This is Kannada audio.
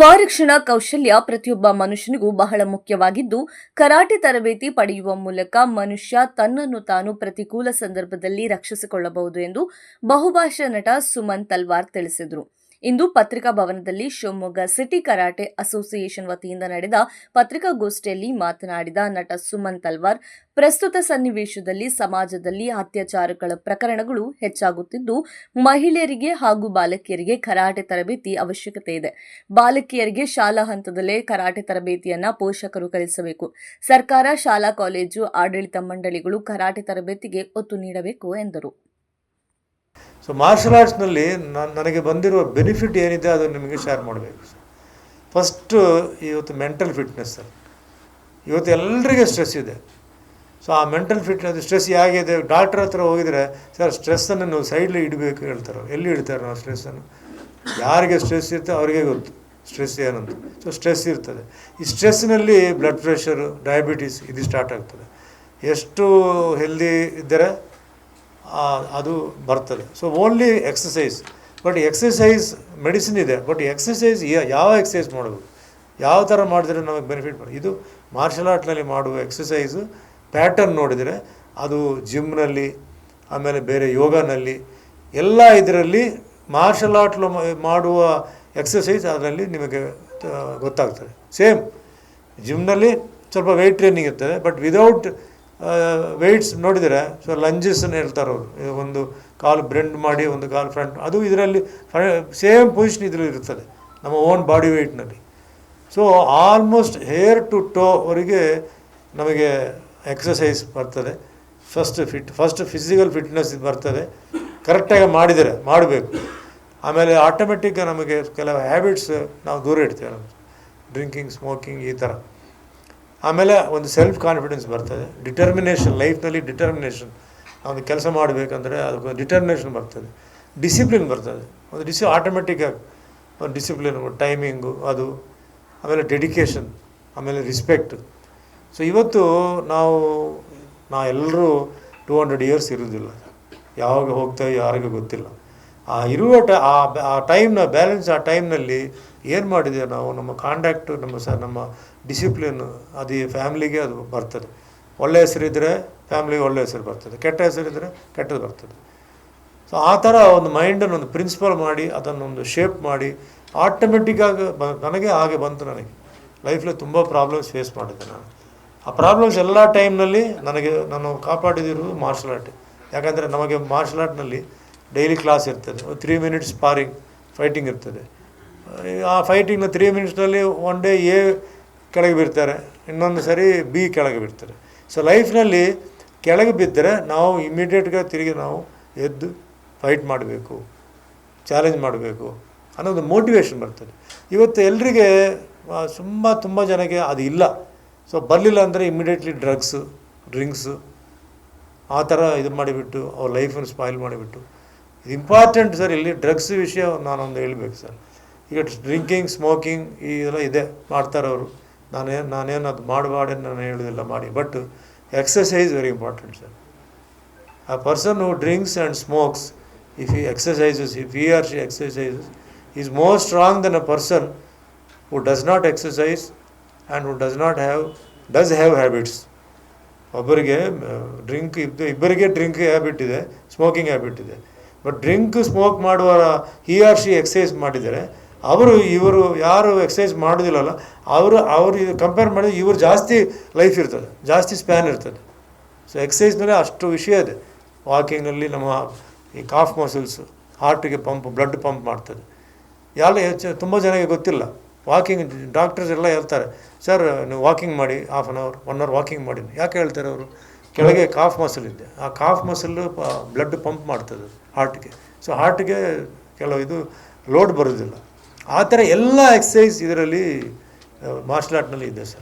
ಸ್ವರಕ್ಷಣಾ ಕೌಶಲ್ಯ ಪ್ರತಿಯೊಬ್ಬ ಮನುಷ್ಯನಿಗೂ ಬಹಳ ಮುಖ್ಯವಾಗಿದ್ದು, ಕರಾಟೆ ತರಬೇತಿ ಪಡೆಯುವ ಮೂಲಕ ಮನುಷ್ಯ ತನ್ನನ್ನು ತಾನು ಪ್ರತಿಕೂಲ ಸಂದರ್ಭದಲ್ಲಿ ರಕ್ಷಿಸಿಕೊಳ್ಳಬಹುದು ಎಂದು ಬಹುಭಾಷಾ ನಟ ಸುಮನ್ ತಲ್ವಾರ್ ತಿಳಿಸಿದರು. ಇಂದು ಪತ್ರಿಕಾ ಭವನದಲ್ಲಿ ಶಿವಮೊಗ್ಗ ಸಿಟಿ ಕರಾಟೆ ಅಸೋಸಿಯೇಷನ್ ವತಿಯಿಂದ ನಡೆದ ಪತ್ರಿಕಾಗೋಷ್ಠಿಯಲ್ಲಿ ಮಾತನಾಡಿದ ನಟ ಸುಮನ್ ತಲ್ವಾರ್ ಪ್ರಸ್ತುತ ಸನ್ನಿವೇಶದಲ್ಲಿ ಸಮಾಜದಲ್ಲಿ ಅತ್ಯಾಚಾರಗಳ ಪ್ರಕರಣಗಳು ಹೆಚ್ಚಾಗುತ್ತಿದ್ದು, ಮಹಿಳೆಯರಿಗೆ ಹಾಗೂ ಬಾಲಕಿಯರಿಗೆ ಕರಾಟೆ ತರಬೇತಿ ಅವಶ್ಯಕತೆ ಇದೆ. ಬಾಲಕಿಯರಿಗೆ ಶಾಲಾ ಹಂತದಲ್ಲೇ ಕರಾಟೆ ತರಬೇತಿಯನ್ನ ಪೋಷಕರು ಕಲಿಸಬೇಕು. ಸರ್ಕಾರ, ಶಾಲಾ, ಕಾಲೇಜು, ಆಡಳಿತ ಮಂಡಳಿಗಳು ಕರಾಟೆ ತರಬೇತಿಗೆ ಒತ್ತು ನೀಡಬೇಕು ಎಂದರು. ಸೊ ಮಾರ್ಷಲ್ ಆರ್ಟ್ಸ್ನಲ್ಲಿ ನಾನು, ನನಗೆ ಬಂದಿರುವ ಬೆನಿಫಿಟ್ ಏನಿದೆ ಅದು ನಿಮಗೆ ಶೇರ್ ಮಾಡಬೇಕು ಸರ್ ಫಸ್ಟು ಇವತ್ತು ಮೆಂಟಲ್ ಫಿಟ್ನೆಸ್ ಸರ್ ಇವತ್ತು ಎಲ್ಲರಿಗೆ ಸ್ಟ್ರೆಸ್ ಇದೆ. ಸೊ ಆ ಮೆಂಟಲ್ ಫಿಟ್ನೆಸ್ ಸ್ಟ್ರೆಸ್ ಹೇಗಿದೆ ಡಾಕ್ಟ್ರ್ ಹತ್ರ ಹೋಗಿದರೆ ಸರ್ ಸ್ಟ್ರೆಸ್ಸನ್ನು ನೀವು ಸೈಡ್ಲಿ ಇಡಬೇಕು, ಹೇಳ್ತಾರೆ. ಎಲ್ಲಿ ಇಡ್ತಾರೆ ನಾವು ಸ್ಟ್ರೆಸ್ಸನ್ನು ಯಾರಿಗೆ ಸ್ಟ್ರೆಸ್ ಇರುತ್ತೆ ಅವರಿಗೆ ಗೊತ್ತು. ಸ್ಟ್ರೆಸ್ ಏನಂತ. ಸೊ ಸ್ಟ್ರೆಸ್ ಇರ್ತದೆ. ಈ ಸ್ಟ್ರೆಸ್ನಲ್ಲಿ ಬ್ಲಡ್ ಪ್ರೆಷರು ಡಯಾಬಿಟೀಸ್ ಇದು ಸ್ಟಾರ್ಟ್ ಆಗ್ತದೆ. ಎಷ್ಟು ಹೆಲ್ದಿ ಇದ್ದರೆ? ಅದು ಬರ್ತದೆ. So only exercise but exercise medicine ಇದೆ. ಬಟ್ ಎಕ್ಸಸೈಸ್ ಯಾವ ಎಕ್ಸಸೈಸ್ ಮಾಡಬೇಕು? ಯಾವ ಥರ ಮಾಡಿದ್ರೆ ನಮಗೆ ಬೆನಿಫಿಟ್ ಮಾಡಿ ಇದು ಮಾರ್ಷಲ್ ಆರ್ಟ್ನಲ್ಲಿ ಮಾಡುವ ಎಕ್ಸಸೈಸು ಪ್ಯಾಟರ್ನ್ ನೋಡಿದರೆ ಅದು ಜಿಮ್ನಲ್ಲಿ ಆಮೇಲೆ ಬೇರೆ ಯೋಗನಲ್ಲಿ ಎಲ್ಲ ಇದರಲ್ಲಿ ಮಾರ್ಷಲ್ ಆರ್ಟ್ ಮಾಡುವ ಎಕ್ಸಸೈಸ್ ಅದರಲ್ಲಿ ನಿಮಗೆ ಗೊತ್ತಾಗ್ತದೆ. ಸೇಮ್ ಜಿಮ್ನಲ್ಲಿ ಸ್ವಲ್ಪ ವೆಯ್ಟ್ ಟ್ರೈನಿಂಗ್ ಇರ್ತದೆ. ಬಟ್ ವಿದೌಟ್ ವೆಯ್ಟ್ಸ್ ನೋಡಿದರೆ ಸೊ ಲಂಜಸ್ಸನ್ನು ಹೇಳ್ತಾರೆ ಅವರು. ಒಂದು ಕಾಲು ಬ್ರೆಂಡ್ ಮಾಡಿ, ಒಂದು ಕಾಲು ಫ್ರಂಟ್ ಅದು ಇದರಲ್ಲಿ ಸೇಮ್ ಪೊಸಿಷನ್ ಇದರಲ್ಲಿ ಇರ್ತದೆ ನಮ್ಮ own body ವೆಯ್ಟ್ನಲ್ಲಿ so almost hair to toe ಅವರಿಗೆ ನಮಗೆ ಎಕ್ಸಸೈಸ್ ಬರ್ತದೆ. First fit first physical fitness ಇದು ಬರ್ತದೆ. ಕರೆಕ್ಟಾಗಿ ಮಾಡಿದರೆ, ಮಾಡಬೇಕು. ಆಮೇಲೆ ಆಟೋಮೆಟಿಕ್ ನಮಗೆ ಕೆಲವು ಹ್ಯಾಬಿಟ್ಸ್ ನಾವು ದೂರ ಇಡ್ತೇವೆ ಡ್ರಿಂಕಿಂಗ್ ಸ್ಮೋಕಿಂಗ್ ಈ ಥರ. ಆಮೇಲೆ ಒಂದು ಸೆಲ್ಫ್ ಕಾನ್ಫಿಡೆನ್ಸ್ ಬರ್ತದೆ ಡಿಟರ್ಮಿನೇಷನ್ ಲೈಫ್ನಲ್ಲಿ ಡಿಟರ್ಮಿನೇಷನ್ ಒಂದು ಕೆಲಸ ಮಾಡಬೇಕಂದ್ರೆ ಅದಕ್ಕೆ ಡಿಟರ್ಮಿನೇಷನ್ ಬರ್ತದೆ. ಡಿಸಿಪ್ಲಿನ್ ಬರ್ತದೆ. ಒಂದು ಡಿಸಿ ಆಟೋಮೆಟಿಕ್ಕಾಗಿ ಒಂದು ಡಿಸಿಪ್ಲಿನ್ ಟೈಮಿಂಗು ಅದು. ಆಮೇಲೆ ಡೆಡಿಕೇಶನ್ ಆಮೇಲೆ ರಿಸ್ಪೆಕ್ಟ್ ಸೊ ಇವತ್ತು ನಾವು ನಾವೆಲ್ಲರೂ ಟೂ ಹಂಡ್ರೆಡ್ ಇಯರ್ಸ್ ಇರೋದಿಲ್ಲ ಯಾವಾಗ ಹೋಗ್ತೇವೆ, ಯಾರಿಗೂ ಗೊತ್ತಿಲ್ಲ. ಆ ಇರುವ ಆ ಟೈಮ್ನ ಬ್ಯಾಲೆನ್ಸ್ ಆ ಟೈಮ್ನಲ್ಲಿ ಏನು ಮಾಡಿದೆ ನಾವು? ನಮ್ಮ ಕಾಂಟ್ಯಾಕ್ಟು ನಮ್ಮ ಸ, ನಮ್ಮ ಡಿಸಿಪ್ಲಿನ್ ಅದು ಈ ಫ್ಯಾಮ್ಲಿಗೆ ಅದು ಬರ್ತದೆ. ಒಳ್ಳೆ ಹೆಸರಿದ್ದರೆ ಫ್ಯಾಮ್ಲಿಗೆ ಒಳ್ಳೆ ಹೆಸರು ಬರ್ತದೆ. ಕೆಟ್ಟ ಹೆಸರಿದ್ದರೆ ಕೆಟ್ಟದ್ದು ಬರ್ತದೆ. ಸೊ ಆ ಥರ ಒಂದು ಮೈಂಡನ್ನು ಒಂದು ಪ್ರಿನ್ಸಿಪಲ್ ಮಾಡಿ ಅದನ್ನೊಂದು ಶೇಪ್ ಮಾಡಿ ಆಟೋಮೆಟಿಕ್ಕಾಗಿ ಬ, ನನಗೆ ಹಾಗೆ ಬಂತು ನನಗೆ. ಲೈಫಲ್ಲಿ ತುಂಬ ಪ್ರಾಬ್ಲಮ್ಸ್ ಫೇಸ್ ಮಾಡಿದ್ದೆ ನಾನು. ಆ ಪ್ರಾಬ್ಲಮ್ಸ್ ಎಲ್ಲ ಟೈಮ್ನಲ್ಲಿ ನನಗೆ, ನಾನು ಕಾಪಾಡಿದಿರುವುದು ಮಾರ್ಷಲ್ ಆರ್ಟ್ ಯಾಕಂದರೆ ನಮಗೆ ಮಾರ್ಷಲ್ ಆರ್ಟ್ನಲ್ಲಿ ಡೈಲಿ ಕ್ಲಾಸ್ ಇರ್ತದೆ. ತ್ರೀ ಮಿನಿಟ್ಸ್ ಸ್ಪಾರಿಂಗ್ ಫೈಟಿಂಗ್ ಇರ್ತದೆ. ಆ ಫೈಟಿಂಗ್ನ ತ್ರೀ ಮಿನಿಟ್ಸ್ನಲ್ಲಿ ಒನ್ ಡೇ ಎ ಕೆಳಗೆ ಬೀರ್ತಾರೆ ಇನ್ನೊಂದು ಸರಿ ಬಿ ಕೆಳಗೆ ಬೀರ್ತಾರೆ ಸೊ ಲೈಫ್ನಲ್ಲಿ ಕೆಳಗೆ ಬಿದ್ದರೆ ನಾವು ಇಮ್ಮಿಡಿಯೇಟ್ಗೆ ತಿರುಗಿ ನಾವು ಎದ್ದು ಫೈಟ್ ಮಾಡಬೇಕು ಚಾಲೆಂಜ್ ಮಾಡಬೇಕು ಅನ್ನೋದು ಮೋಟಿವೇಶನ್ ಬರ್ತದೆ. ಇವತ್ತು ಎಲ್ರಿಗೆ ತುಂಬ ತುಂಬ ಜನಕ್ಕೆ ಅದು ಇಲ್ಲ. ಸೊ ಬರಲಿಲ್ಲ ಅಂದರೆ ಇಮಿಡಿಯೇಟ್ಲಿ ಡ್ರಗ್ಸು ಡ್ರಿಂಕ್ಸು ಆ ಥರ ಇದು ಮಾಡಿಬಿಟ್ಟು ಅವ್ರ ಲೈಫನ್ನು ಸ್ಪಾಯ್ಲ್ ಮಾಡಿಬಿಟ್ಟು ಇಂಪಾರ್ಟೆಂಟ್ ಸರ್ ಇಲ್ಲಿ ಡ್ರಗ್ಸ್ ವಿಷಯ ನಾನೊಂದು ಹೇಳಬೇಕು ಸರ್ ಈಗ ಡ್ರಿಂಕಿಂಗ್ ಸ್ಮೋಕಿಂಗ್ ಈ ಎಲ್ಲ ಇದೆ ಮಾಡ್ತಾರೆ ಅವರು. ನಾನೇನು ನಾನೇನು ಅದು ಮಾಡಬಾರ್ದು ನಾನು ಹೇಳೋದಿಲ್ಲ ಮಾಡಿ. But exercise very important sir a person who drinks and smokes if he exercises if he or she exercises is more strong than a person who does not exercise and who does not have does have habits ಒಬ್ಬರಿಗೆ ಡ್ರಿಂಕ್ ಇಬ್ಬ ಇಬ್ಬರಿಗೆ ಡ್ರಿಂಕ್ ಹ್ಯಾಬಿಟ್ ಇದೆ ಸ್ಮೋಕಿಂಗ್ ಹ್ಯಾಬಿಟ್ ಇದೆ. ಬಟ್ ಡ್ರಿಂಕ್ ಸ್ಮೋಕ್ ಮಾಡುವ ಹಿ ಆರ್ ಶಿ ಎಕ್ಸಸೈಸ್ ಮಾಡಿದರೆ, ಅವರು ಇವರು ಯಾರು ಎಕ್ಸಸೈಸ್ ಮಾಡೋದಿಲ್ಲಲ್ಲ ಅವರು ಅವರು ಕಂಪೇರ್ ಮಾಡಿದ್ರೆ ಇವರು ಜಾಸ್ತಿ ಲೈಫ್ ಇರ್ತದೆ, ಜಾಸ್ತಿ ಸ್ಪ್ಯಾನ್ ಇರ್ತದೆ. ಸೊ ಎಕ್ಸಸೈಸ್ನಲ್ಲಿ ಅಷ್ಟು ವಿಷಯ ಇದೆ. ವಾಕಿಂಗ್ನಲ್ಲಿ ನಮ್ಮ ಈ ಕಾಫ್ ಮಸಲ್ಸು ಹಾರ್ಟಿಗೆ ಪಂಪ್ ಬ್ಲಡ್ ಪಂಪ್ ಮಾಡ್ತದೆ. ಎಲ್ಲ ಹೆಚ್ಚು, ತುಂಬ ಜನಕ್ಕೆ ಗೊತ್ತಿಲ್ಲ. ವಾಕಿಂಗ್ ಡಾಕ್ಟರ್ಸ್ ಎಲ್ಲ ಹೇಳ್ತಾರೆ ಸರ್ ನೀವು ವಾಕಿಂಗ್ ಮಾಡಿ half an hour one hour walking ಮಾಡಿ. ಯಾಕೆ ಹೇಳ್ತಾರೆ ಅವರು? ಕೆಳಗೆ ಕಾಫ್ ಮಸಲ್ ಇದೆ. ಆ ಕಾಫ್ ಮಸಲ್ ಬ್ಲಡ್ ಪಂಪ್ ಮಾಡ್ತದೆ ಹಾರ್ಟ್ಗೆ ಸೊ ಹಾರ್ಟ್ಗೆ ಕೆಲವು ಇದು ಲೋಡ್ ಬರೋದಿಲ್ಲ. ಆ ಥರ ಎಲ್ಲ ಎಕ್ಸಸೈಸ್ ಇದರಲ್ಲಿ ಮಾರ್ಷಲ್ ಆರ್ಟ್ನಲ್ಲಿ ಇದೆ ಸರ್.